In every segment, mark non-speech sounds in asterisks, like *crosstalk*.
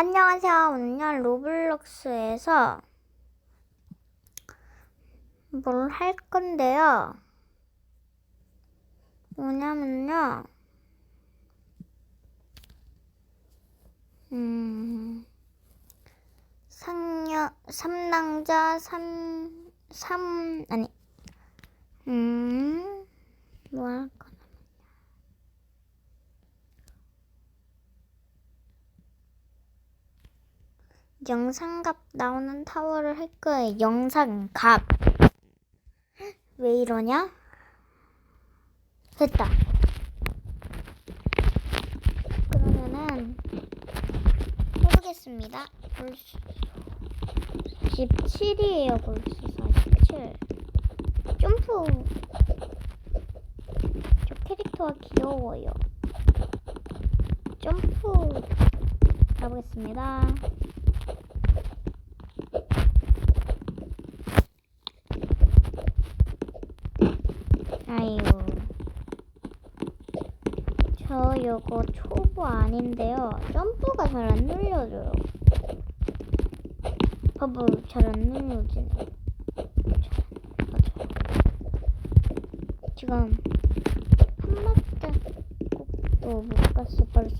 안녕하세요. 오늘 로블록스에서 뭘 할 건데요. 뭐냐면요. 음, 상녀, 삼남자, 삼, 삼, 아니, 음, 뭐 할 거냐. 영상갑 나오는 타워를 할 거예요. 영상갑. *gasps* 왜 이러냐? 됐다. 그러면은 해보겠습니다. 벌써 17이에요. 벌써 47. 점프. 저 캐릭터가 귀여워요. 점프. 가보겠습니다. 아유. 저 요거 초보 아닌데요. 점프가 잘 안 눌려져요. 봐봐, 잘 안 눌려지네. 지금 한 발자국도 못 갔어. 벌써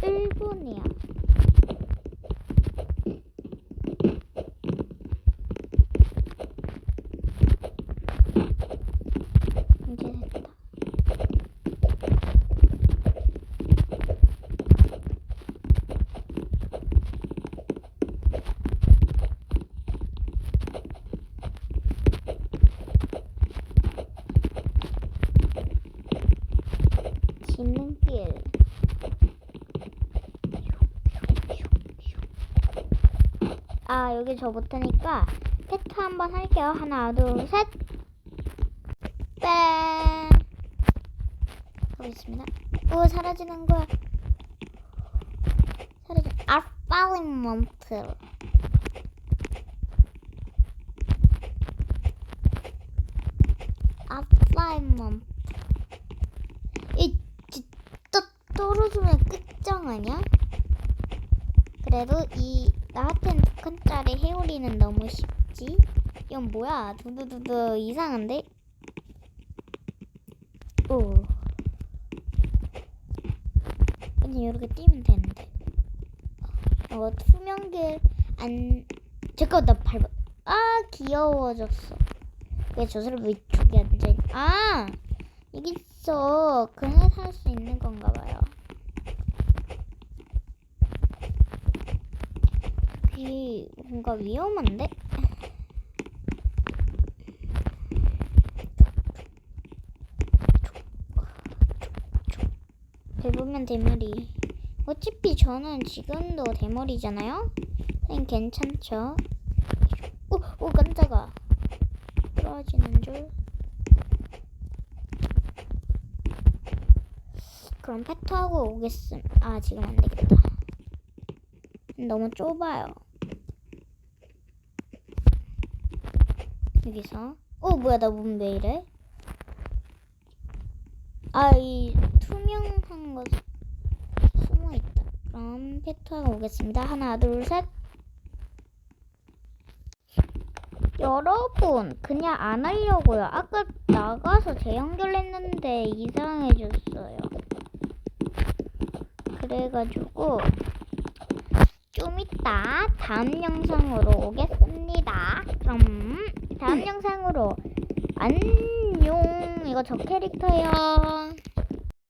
1분이야. 이제 됐다. 지능길 아 여기 저 못하니까 테트 한번 할게요. 하나 둘 셋. 뺑 가보겠습니다. 오 사라지는 거야. 사라져 아파리먼트 아파리먼트 이 진짜 떨어지면 끝장 아니야? 그래도 이 나한텐 두 칸짜리 해오리는 너무 쉽지? 이건 뭐야? 두두두두 이상한데? 오. 그냥 이렇게 뛰면 되는데. 어, 투명길 안. 잠깐, 나 밟아. 아, 귀여워졌어. 왜 저 사람 왜 저기 앉아있 아! 여기 있어. 그냥 살수 있는 건가 봐요. 여기 뭔가 위험한데? 밟으면 대머리. 어차피 저는 지금도 대머리잖아요? 그냥 괜찮죠? 오, 오, 깜짝아. 떨어지는 줄. 그럼 패트하고 오겠음. 아, 지금 안 되겠다. 너무 좁아요. 여기서. 어, 뭐야, 나 몸 왜 이래? 아, 이 투명한 거 숨어 있다. 그럼 패트하고 오겠습니다. 하나, 둘, 셋. 여러분, 그냥 안 하려고요. 아까 나가서 재연결했는데 이상해졌어요. 그래가지고 좀 이따 다음 영상으로 오겠습니다. 영상으로 안녕. 이거 저 캐릭터요.